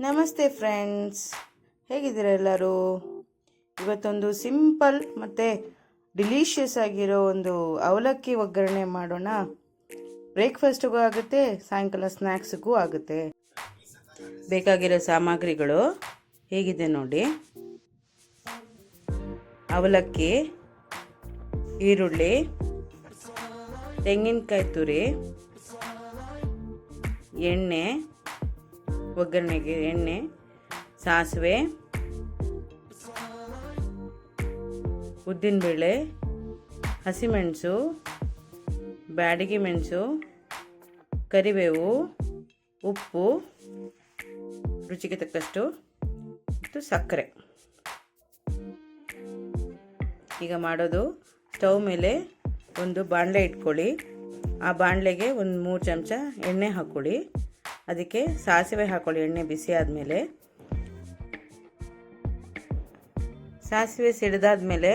ನಮಸ್ತೆ ಫ್ರೆಂಡ್ಸ್. ಹೇಗಿದ್ದೀರ ಎಲ್ಲರೂ? ಇವತ್ತೊಂದು ಸಿಂಪಲ್ ಮತ್ತು ಡಿಲೀಷಿಯಸ್ ಆಗಿರೋ ಒಂದು ಅವಲಕ್ಕಿ ಒಗ್ಗರಣೆ ಮಾಡೋಣ. ಬ್ರೇಕ್ಫಾಸ್ಟಿಗೂ ಆಗುತ್ತೆ, ಸಾಯಂಕಾಲ ಸ್ನ್ಯಾಕ್ಸ್ಗೂ ಆಗುತ್ತೆ. ಬೇಕಾಗಿರೋ ಸಾಮಗ್ರಿಗಳು ಹೇಗಿದೆ ನೋಡಿ. ಅವಲಕ್ಕಿ, ಈರುಳ್ಳಿ, ತೆಂಗಿನಕಾಯಿ ತುರಿ, ಎಣ್ಣೆ ಒಗ್ಗರಣೆಗೆ ಎಣ್ಣೆ, ಸಾಸಿವೆ, ಉದ್ದಿನಬೇಳೆ, ಹಸಿಮೆಣಸು, ಬ್ಯಾಡಗಿ ಮೆಣಸು, ಕರಿಬೇವು, ಉಪ್ಪು, ರುಚಿಗೆ ತಕ್ಕಷ್ಟು ಮತ್ತು ಸಕ್ಕರೆ. ಈಗ ಮಾಡೋದು ಸ್ಟವ್ ಮೇಲೆ ಒಂದು ಬಾಣಲೆ ಇಟ್ಕೊಳ್ಳಿ. ಆ ಬಾಣಲೆಗೆ ಒಂದು ಮೂರು ಚಮಚ ಎಣ್ಣೆ ಹಾಕ್ಕೊಳ್ಳಿ. ಅದಕ್ಕೆ ಸಾಸಿವೆ ಹಾಕ್ಕೊಳ್ಳಿ ಎಣ್ಣೆ ಬಿಸಿ ಆದಮೇಲೆ. ಸಾಸಿವೆ ಸಿಡಿದಾದ್ಮೇಲೆ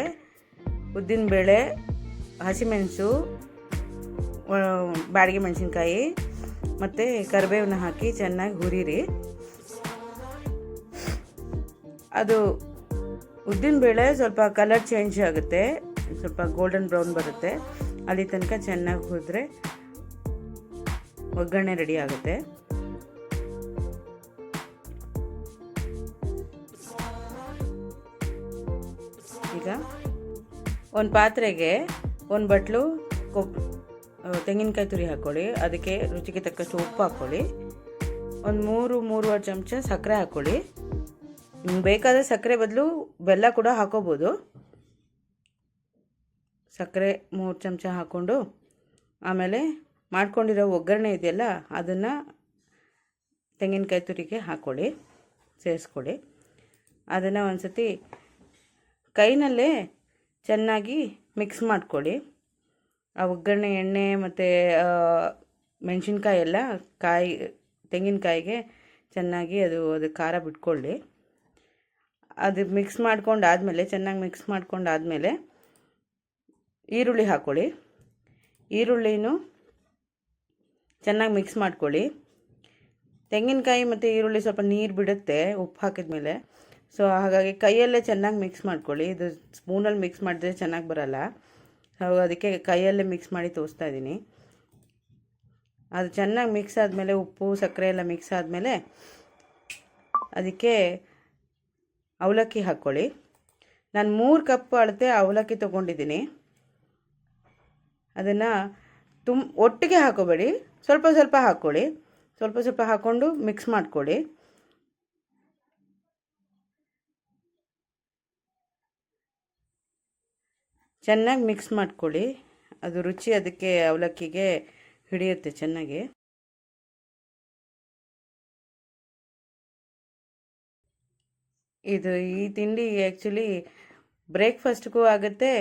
ಉದ್ದಿನಬೇಳೆ, ಹಸಿಮೆಣಸು ಬಾಡಿಗೆ ಮೆಣಸಿನ್ಕಾಯಿ ಮತ್ತು ಕರಿಬೇವನ್ನ ಹಾಕಿ ಚೆನ್ನಾಗಿ ಹುರಿರಿ. ಅದು ಉದ್ದಿನಬೇಳೆ ಸ್ವಲ್ಪ ಕಲರ್ ಚೇಂಜ್ ಆಗುತ್ತೆ, ಸ್ವಲ್ಪ ಗೋಲ್ಡನ್ ಬ್ರೌನ್ ಬರುತ್ತೆ. ಅಲ್ಲಿ ತನಕ ಚೆನ್ನಾಗಿ ಹುರಿದ್ರೆ ಒಗ್ಗರಣೆ ರೆಡಿ ಆಗುತ್ತೆ. ಈಗ? ಒಂದು ಪಾತ್ರೆಗೆ ಒಂದು ಬಟ್ಲು, ಕೊಬ್ ತೆಂಗಿನಕಾಯಿ ತುರಿ ಹಾಕ್ಕೊಳ್ಳಿ ಅದಕ್ಕೆ ರುಚಿಗೆ ತಕ್ಕಷ್ಟು ಉಪ್ಪು ಹಾಕ್ಕೊಳ್ಳಿ ಒಂದು ಮೂರು, ಮೂರುವರೆ ಚಮಚ ಸಕ್ಕರೆ ಹಾಕ್ಕೊಳ್ಳಿ ನಿಮ್ಗೆ ಬೇಕಾದರೆ ಸಕ್ಕರೆ ಬದಲು ಬೆಲ್ಲ ಕೂಡ ಹಾಕೋಬೋದು. ಸಕ್ಕರೆ ಮೂರು ಚಮಚ ಹಾಕ್ಕೊಂಡು ಆಮೇಲೆ ಮಾಡ್ಕೊಂಡಿರೋ ಒಗ್ಗರಣೆ ಇದೆಯಲ್ಲ, ಅದನ್ನು ತೆಂಗಿನಕಾಯಿ ತುರಿಗೆ ಹಾಕ್ಕೊಳ್ಳಿ ಸೇರಿಸ್ಕೊಳ್ಳಿ. ಅದನ್ನು ಒಂದು ಸತಿ ಕೈನಲ್ಲೇ ಚೆನ್ನಾಗಿ ಮಿಕ್ಸ್ ಮಾಡ್ಕೊಳ್ಳಿ. ಆ ಒಗ್ಗರಣೆ, ಎಣ್ಣೆ ಮತ್ತು ಮೆಣಸಿನ್ಕಾಯಿ ಎಲ್ಲ ಕಾಯಿ, ತೆಂಗಿನಕಾಯಿಗೆ ಚೆನ್ನಾಗಿ ಅದು ಅದು ಖಾರ ಬಿಟ್ಕೊಳ್ಳಿ. ಅದು ಮಿಕ್ಸ್ ಮಾಡ್ಕೊಂಡು ಆದಮೇಲೆ ಚೆನ್ನಾಗಿ ಮಿಕ್ಸ್ ಮಾಡ್ಕೊಂಡು ಆದಮೇಲೆ ಈರುಳ್ಳಿ ಹಾಕ್ಕೊಳ್ಳಿ ಈರುಳ್ಳಿನೂ ಚೆನ್ನಾಗಿ ಮಿಕ್ಸ್ ಮಾಡ್ಕೊಳ್ಳಿ. ತೆಂಗಿನಕಾಯಿ ಮತ್ತು ಈರುಳ್ಳಿ ಸ್ವಲ್ಪ ನೀರು ಬಿಡುತ್ತೆ ಉಪ್ಪು ಹಾಕಿದ ಮೇಲೆ ಸೊ ಹಾಗಾಗಿ ಕೈಯಲ್ಲೇ ಚೆನ್ನಾಗಿ ಮಿಕ್ಸ್ ಮಾಡ್ಕೊಳ್ಳಿ. ಇದು ಸ್ಪೂನಲ್ಲಿ ಮಿಕ್ಸ್ ಮಾಡಿದ್ರೆ ಚೆನ್ನಾಗಿ ಬರಲ್ಲ. ಹಾಗೂ ಅದಕ್ಕೆ ಕೈಯಲ್ಲೇ ಮಿಕ್ಸ್ ಮಾಡಿ ತೋರಿಸ್ತಾ ಇದ್ದೀನಿ. ಅದು ಚೆನ್ನಾಗಿ ಮಿಕ್ಸ್ ಆದಮೇಲೆ ಉಪ್ಪು, ಸಕ್ಕರೆ ಎಲ್ಲ ಮಿಕ್ಸ್ ಆದಮೇಲೆ ಅದಕ್ಕೆ ಅವಲಕ್ಕಿ ಹಾಕ್ಕೊಳ್ಳಿ. ನಾನು ಮೂರು ಕಪ್ ಅಳತೆ ಅವಲಕ್ಕಿ ತೊಗೊಂಡಿದ್ದೀನಿ. ಅದನ್ನು ತುಮ್, ಒಟ್ಟಿಗೆ ಹಾಕೋಬೇಡಿ. ಸ್ವಲ್ಪ ಸ್ವಲ್ಪ ಹಾಕ್ಕೊಳ್ಳಿ. ಸ್ವಲ್ಪ ಸ್ವಲ್ಪ ಹಾಕ್ಕೊಂಡು ಮಿಕ್ಸ್ ಮಾಡ್ಕೊಳ್ಳಿ. ಚೆನ್ನಾಗಿ ಮಿಕ್ಸ್ ಮಾಡ್ಕೊಳ್ಳಿ. ಅದು ರುಚಿ ಅದಕ್ಕೆ ಅವಲಕ್ಕಿಗೆ ಹಿಡಿಯುತ್ತೆ ಚೆನ್ನಾಗಿ. ಇದು ಈ ತಿಂಡಿ ಆ್ಯಕ್ಚುಲಿ ಬ್ರೇಕ್ಫಾಸ್ಟ್ಗೂ ಆಗುತ್ತೆ.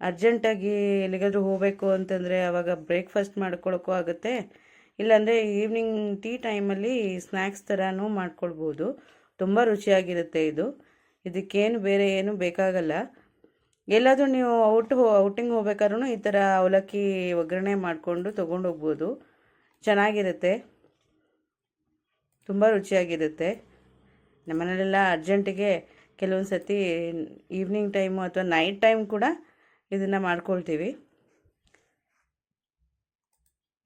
ಅರ್ಜೆಂಟಾಗಿ ಎಲ್ಲಿಗಾದರೂ ಹೋಗಬೇಕು ಅಂತಂದರೆ ಆವಾಗ ಬ್ರೇಕ್ಫಾಸ್ಟ್ ಮಾಡ್ಕೊಳ್ಳೋಕ್ಕೂ ಆಗುತ್ತೆ. ಇಲ್ಲಾಂದರೆ ಈವ್ನಿಂಗ್ ಟೀ ಟೈಮಲ್ಲಿ ಸ್ನ್ಯಾಕ್ಸ್ ಥರನೂ ಮಾಡ್ಕೊಳ್ಬೋದು. ತುಂಬ ರುಚಿಯಾಗಿರುತ್ತೆ ಇದು. ಇದಕ್ಕೇನು ಬೇರೆ ಏನು ಬೇಕಾಗಲ್ಲ. ಎಲ್ಲಾದರೂ ನೀವು ಔಟ್ ಔಟಿಂಗ್ ಹೋಗ್ಬೇಕಾದ್ರೂ ಈ ಥರ ಅವಲಕ್ಕಿ ಒಗ್ಗರಣೆ ಮಾಡಿಕೊಂಡು ತೊಗೊಂಡು ಹೋಗ್ಬೋದು ಚೆನ್ನಾಗಿರುತ್ತೆ. ತುಂಬ ರುಚಿಯಾಗಿರುತ್ತೆ. ನಮ್ಮನೇಲೆಲ್ಲ ಅರ್ಜೆಂಟಿಗೆ ಕೆಲವೊಂದು ಸತಿ ಈವ್ನಿಂಗ್ ಟೈಮು ಅಥವಾ ನೈಟ್ ಟೈಮ್ ಕೂಡ ಇದನ್ನು ಮಾಡ್ಕೊಳ್ತೀವಿ.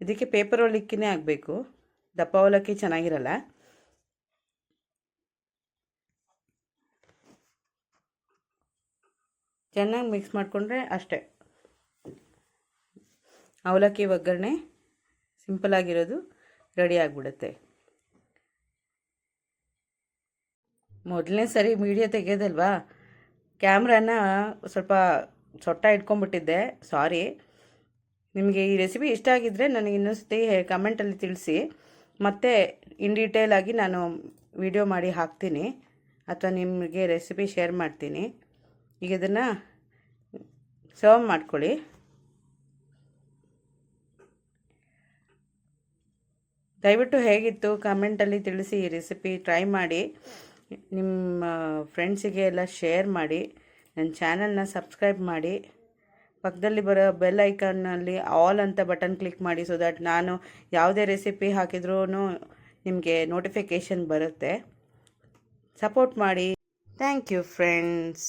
ಇದಕ್ಕೆ ಪೇಪರ್ ಅವಲಕ್ಕಿನೇ ಆಗಬೇಕು. ದಪ್ಪ ಅವಲಕ್ಕಿ ಚೆನ್ನಾಗಿರಲ್ಲ. ಚೆನ್ನಾಗಿ ಮಿಕ್ಸ್ ಮಾಡಿಕೊಂಡ್ರೆ ಅಷ್ಟೇ. ಅವಲಕ್ಕಿ ಒಗ್ಗರಣೆ ಸಿಂಪಲಾಗಿರೋದು ರೆಡಿ ಆಗಿಬಿಡುತ್ತೆ. ಮೊದಲನೇ ಸರಿ ಮೀಡಿಯಾ ತೆಗೆಯೋದಲ್ವಾ? ಕ್ಯಾಮ್ರಾನ ಸ್ವಲ್ಪ ಸೊಟ್ಟ ಇಟ್ಕೊಂಡ್ಬಿಟ್ಟಿದ್ದೆ. ಸಾರಿ ನಿಮಗೆ ಈ ರೆಸಿಪಿ ಇಷ್ಟ ಆಗಿದ್ದರೆ ನನಗೆ ಇನ್ನೊಂದ್ಸತಿ ಕಮೆಂಟಲ್ಲಿ ತಿಳಿಸಿ. ಮತ್ತೆ ಇನ್ ಡೀಟೇಲ್ ಆಗಿ ನಾನು ವಿಡಿಯೋ ಮಾಡಿ ಹಾಕ್ತೀನಿ. ಅಥವಾ ನಿಮಗೆ ರೆಸಿಪಿ ಶೇರ್ ಮಾಡ್ತೀನಿ. ಈಗ ಇದನ್ನು ಸರ್ವ್ ಮಾಡ್ಕೊಳ್ಳಿ. ದಯವಿಟ್ಟು ಹೇಗಿತ್ತು ಕಮೆಂಟಲ್ಲಿ ತಿಳಿಸಿ ಈ ರೆಸಿಪಿ ಟ್ರೈ ಮಾಡಿ. ನಿಮ್ಮ ಫ್ರೆಂಡ್ಸಿಗೆ ಎಲ್ಲ ಶೇರ್ ಮಾಡಿ. ನನ್ನ ಚಾನಲ್ನ ಸಬ್ಸ್ಕ್ರೈಬ್ ಮಾಡಿ. ಪಕ್ಕದಲ್ಲಿ ಬರೋ ಬೆಲ್ ಐಕಾನ್ನಲ್ಲಿ ಆಲ್ ಅಂತ ಬಟನ್ ಕ್ಲಿಕ್ ಮಾಡಿ ಸೊ ದಟ್ ನಾನು ಯಾವುದೇ ರೆಸಿಪಿ ಹಾಕಿದ್ರೂ ನಿಮಗೆ ನೋಟಿಫಿಕೇಷನ್ ಬರುತ್ತೆ. ಸಪೋರ್ಟ್ ಮಾಡಿ. Thank you friends